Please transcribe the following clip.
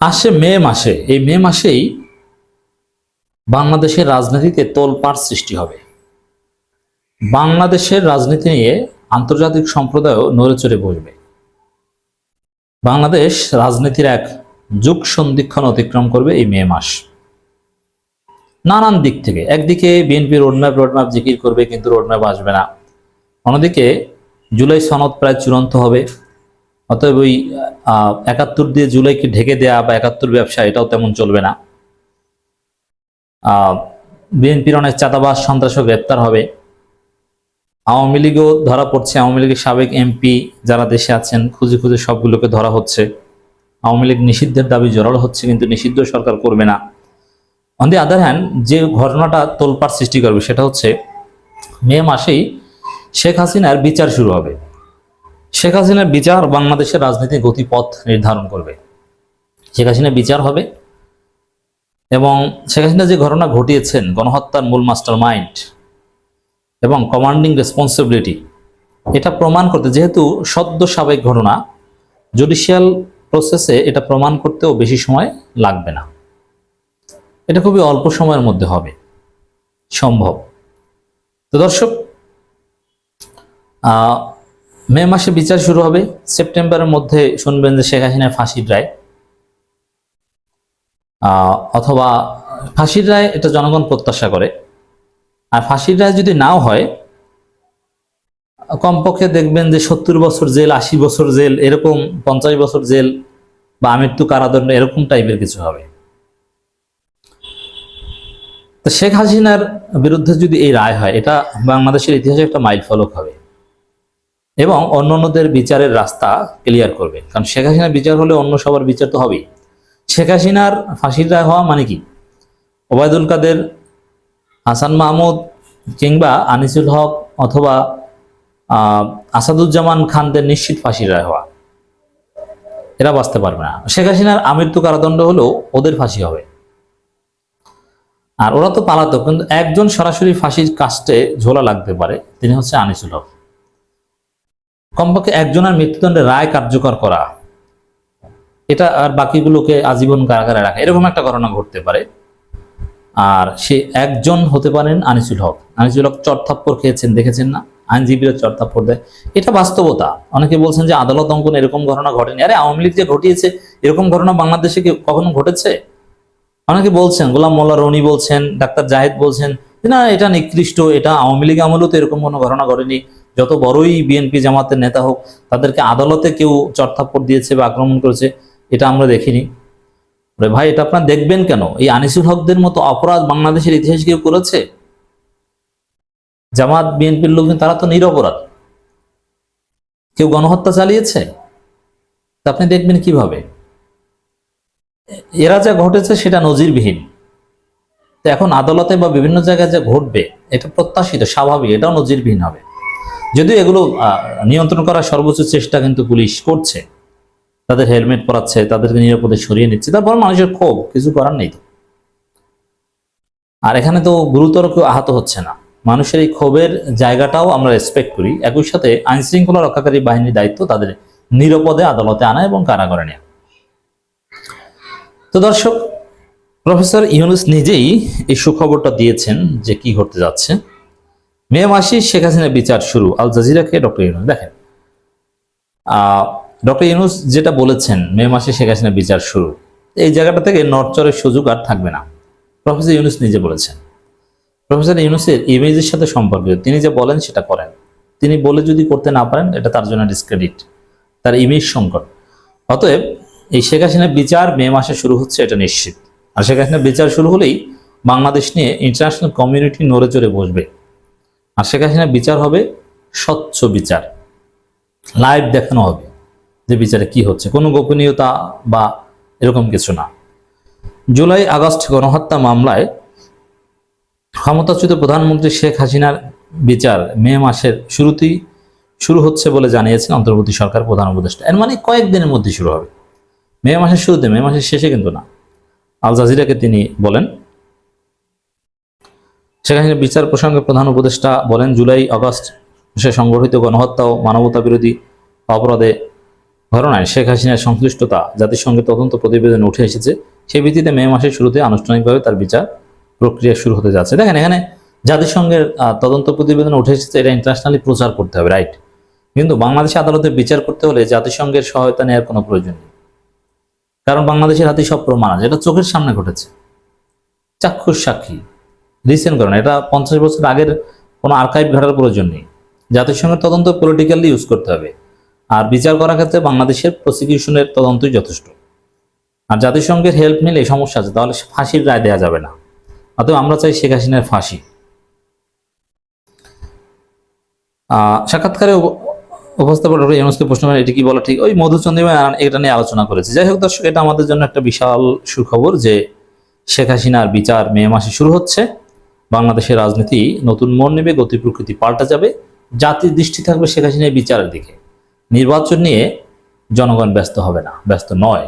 আসে মে মাসে। এই মে মাসেই বাংলাদেশের রাজনীতিতে তোলপাড় সৃষ্টি হবে। বাংলাদেশের রাজনীতি নিয়ে আন্তর্জাতিক সম্প্রদায়ও নড়ে চড়ে বসবে। বাংলাদেশ রাজনীতির এক যুগ সন্ধিক্ষণ অতিক্রম করবে এই মে মাস। নানান দিক থেকে। একদিকে বিএনপি রোডম্যাপ রোডম্যাপ জিকির করবে কিন্তু রোডম্যাপ আসবে না। অন্যদিকে জুলাই সনদ প্রায় চূড়ান্ত হবে। অতএব ওই একাত্তর দিয়ে জুলাইকে ঢেকে দেয়া বা একাত্তর ব্যবসা, এটাও তেমন চলবে না। বিএনপির অনেক চাঁদাবাস সন্ত্রাসও গ্রেপ্তার হবে। আওয়ামী লীগও ধরা পড়ছে। আওয়ামী লীগের সাবেক এমপি যারা দেশে আছেন, খুঁজে খুঁজে সবগুলোকে ধরা হচ্ছে। আওয়ামী লীগ নিষিদ্ধের দাবি জোরালো হচ্ছে, কিন্তু নিষিদ্ধ সরকার করবে না। অন দি আদার হ্যান্ড যে ঘটনাটা তোলপাড় সৃষ্টি করবে, সেটা হচ্ছে মে মাসেই শেখ হাসিনার বিচার শুরু হবে। শেখ হাসিনার বিচার বাংলাদেশের রাজনীতির গতিপথ নির্ধারণ করবে। শেখ হাসিনার বিচার হবে এবং শেখ হাসিনা যে ঘটনা ঘটিয়েছেন, গণহত্যার মূল মাস্টার মাইন্ড এবং কমান্ডিং রেসপন্সিবিলিটি এটা প্রমাণ করতে যেহেতু সদ্য সাবেক ঘটনা জুডিশিয়াল প্রসেসে এটা প্রমাণ করতেও বেশি সময় লাগবে না। এটা খুবই অল্প সময়ের মধ্যে হবে। সম্ভব। তো দর্শক মে মাসে বিচার শুরু হবে। সেপ্টেম্বরের মধ্যে শুনবেন যে শেখ হাসিনার ফাঁসির রায়। অথবা ফাঁসির রায় এটা জনগণ প্রত্যাশা করে। আর ফাঁসির রায় যদি নাও হয়, কমপক্ষে দেখবেন যে সত্তর বছর জেল, আশি বছর জেল, এরকম পঞ্চাশ বছর জেল বা আমৃত্যু কারাদণ্ড এরকম টাইপের কিছু হবে। তো শেখ হাসিনার বিরুদ্ধে যদি এই রায় হয়, এটা বাংলাদেশের ইতিহাসে একটা মাইল ফলক হবে। এবং অন্য অন্যদের বিচারের রাস্তা ক্লিয়ার করবে। কারণ শেখ হাসিনার বিচার হলে অন্য সবার বিচার তো হবেই। শেখ হাসিনার ফাঁসির রায় হওয়া মানে কি? ওবায়দুল কাদের, হাসান মাহমুদ কিংবা আনিসুল হক অথবা আসাদুজ্জামান খানদের নিশ্চিত ফাঁসির রায় হওয়া। এরা বাঁচতে পারবে না। শেখ হাসিনার আমৃত্যু কারাদণ্ড হলেও ওদের ফাঁসি হবে। আর ওরা তো পালাতক, কিন্তু একজন সরাসরি ফাঁসির কাস্টে ঝোলা লাগতে পারে, তিনি হচ্ছে আনিসুল হক। কমপক্ষে একজনের মৃত্যুদণ্ডের রায় কার্যকর করা। এটা আর বাকিগুলোকে আজীবন কারাগারে রাখা। এরকম একটা ঘটনা ঘটতে পারে। আর সে একজন হতে পারেন আনিসুল হক। আনিসুল হক চরথাপ্পর খেয়েছেন, দেখেছেন না? আইনজীবীরা চরথাপ্পর দেয়। এটা বাস্তবতা। অনেকে বলছেন যে আদালত অঙ্কন এরকম ঘটনা ঘটেনি। আরে আওয়ামী লীগ যে ঘটিয়েছে, এরকম ঘটনা বাংলাদেশে কি কখনো ঘটেছে? অনেকে বলছেন, গোলাম মোল্লা রনি বলছেন, ডাক্তার জাহেদ বলছেন না, এটা নিকৃষ্ট, এটা আওয়ামী লীগ আমলেও তো এরকম কোনো ঘটনা ঘটেনি। যত বড়ই বিএনপি জামাতের নেতা হোক, তাদেরকে আদালতে কেউ চরথাপ্পর দিয়েছে বা আক্রমণ করেছে, এটা আমরা দেখিনি। ভাই, এটা আপনার দেখবেন কেন? এই আনিসুল হকদের মতো অপরাধ বাংলাদেশের ইতিহাস কেউ করেছে? জামাত, বিএনপির লোকজন, তারা তো নিরপরাধ কেউ গণহত্যা চালিয়েছে? আপনি দেখবেন কীভাবে? এরা যা ঘটেছে সেটা নজিরবিহীন। তো এখন আদালতে বা বিভিন্ন জায়গায় যা ঘটবে, এটা প্রত্যাশিত, স্বাভাবিক, এটাও নজিরবিহীন হবে। যদিও এগুলো নিয়ন্ত্রণ করার সর্বোচ্চ চেষ্টা কিন্তু পুলিশ করছে। তাদের হেলমেট পরাচ্ছে, তাদেরকে নিরাপদে সরিয়ে নিচ্ছে। তারপর মানুষের ক্ষোভ, কিছু করার নেই তো। আর এখানে তো গুরুতর কেউ আহত হচ্ছে না। মানুষের এই ক্ষোভের জায়গাটাও আমরা রেসপেক্ট করি। একই সাথে আইন শৃঙ্খলা রক্ষাকারী বাহিনীর দায়িত্ব তাদের নিরাপদে আদালতে আনা এবং কারাগারে নেওয়া তো দর্শক, প্রফেসর ইউনুস নিজেই এই সুখবরটা দিয়েছেন যে কি ঘটতে যাচ্ছে। মে মাসে শেখ হাসিনার বিচার শুরু। আল জাজিরাকে ডক্টর ইউনুস, দেখেন। ডক্টর ইউনুস যেটা বলেছেন, মে মাসে শেখ হাসিনার বিচার শুরু, এই জায়গাটা থেকে নরচরের সুযোগ আর থাকবে না। প্রফেসর ইউনুস নিজে বলেছেন। প্রফেসর ইউনুসের ইমেজের সাথে সম্পর্কিত, তিনি যে বলেন সেটা করেন। তিনি বলে যদি করতে না পারেন, এটা তার জন্য ডিসক্রেডিট তার ইমেজ সংকট। অতএব এই শেখ হাসিনার বিচার মে মাসে শুরু হচ্ছে, এটা নিশ্চিত। আর শেখ হাসিনার বিচার শুরু হলেই বাংলাদেশ নিয়ে ইন্টারন্যাশনাল কমিউনিটি নড়ে চড়ে বসবে। আর শেখ হাসিনার বিচার হবে, স্বচ্ছ বিচার। লাইভ দেখানো হবে যে বিচারে কি হচ্ছে। কোনো গোপনীয়তা বা এরকম কিছু না। জুলাই আগস্ট গণহত্যা মামলায় ক্ষমতাচ্যুত প্রধানমন্ত্রী শেখ হাসিনার বিচার মে মাসের শুরুতেই শুরু হচ্ছে বলে জানিয়েছেন অন্তর্বর্তী সরকার প্রধান উপদেষ্টা। এর মানে কয়েকদিনের মধ্যে শুরু হবে। মে মাসের শুরুতে, মে মাসের শেষে কিন্তু না। আল জাজিরাকে তিনি বলেন হাসিনার বিচার প্রসঙ্গে প্রধান উপদেষ্টা বলেন, জুলাই আগস্ট সে সংগঠিত গণহত্যা ও মানবতা বিরোধী অপরাধে ঘটনায় শেখ হাসিনার সংশ্লিষ্টতা, জাতিসংঘের তদন্ত প্রতিবেদন উঠে এসেছে। সেই ভিত্তিতে মে মাসের শুরুতে আনুষ্ঠানিকভাবে তার বিচার প্রক্রিয়া শুরু হতে যাচ্ছে। দেখেন, এখানে জাতিসংঘের তদন্ত প্রতিবেদন উঠে এসেছে, এটা ইন্টারন্যাশনালি প্রচার করতে হবে রাইট কিন্তু বাংলাদেশে আদালতে বিচার করতে হলে জাতিসংঘের সহায়তা নেওয়ার কোনো প্রয়োজন নেই। কারণ বাংলাদেশের হাতে সব প্রমাণ আছে, এটা চোখের সামনে ঘটেছে। চাক্ষুষ সাক্ষী। রিসেন্ট কারণ এটা পঞ্চাশ বছর আগের কোনো আর্কাইভ ঘটার প্রয়োজন নেই। জাতিসংঘের তদন্ত পলিটিক্যালি ইউজ করতে হবে। আর বিচার করার ক্ষেত্রে বাংলাদেশের প্রসিকিউশনের তদন্তই যথেষ্ট। আর জাতিসংঘের হেল্প নিলে এই সমস্যা আছে, তাহলে ফাঁসির রায় দেওয়া যাবে না। অতএব আমরা চাই শেখ হাসিনার ফাঁসি। সাক্ষাৎকারে উপ- উপস্থাপক ডক্টর ইউনুসকে প্রশ্ন করেন, এটি কি বলা ঠিক? ওই মধুচন্দ্রিমা এটা নিয়ে আলোচনা করেছে। যাই হোক দর্শক, এটা আমাদের জন্য একটা বিশাল সুখবর যে শেখ হাসিনার বিচার মে মাসে শুরু হচ্ছে। বাংলাদেশের রাজনীতি নতুন মন নেবে, গতি প্রকৃতি পাল্টা যাবে, জাতির দৃষ্টি থাকবে শেখ হাসিনার বিচারের দিকে। নির্বাচন নিয়ে জনগণ ব্যস্ত হবে না, ব্যস্ত নয়।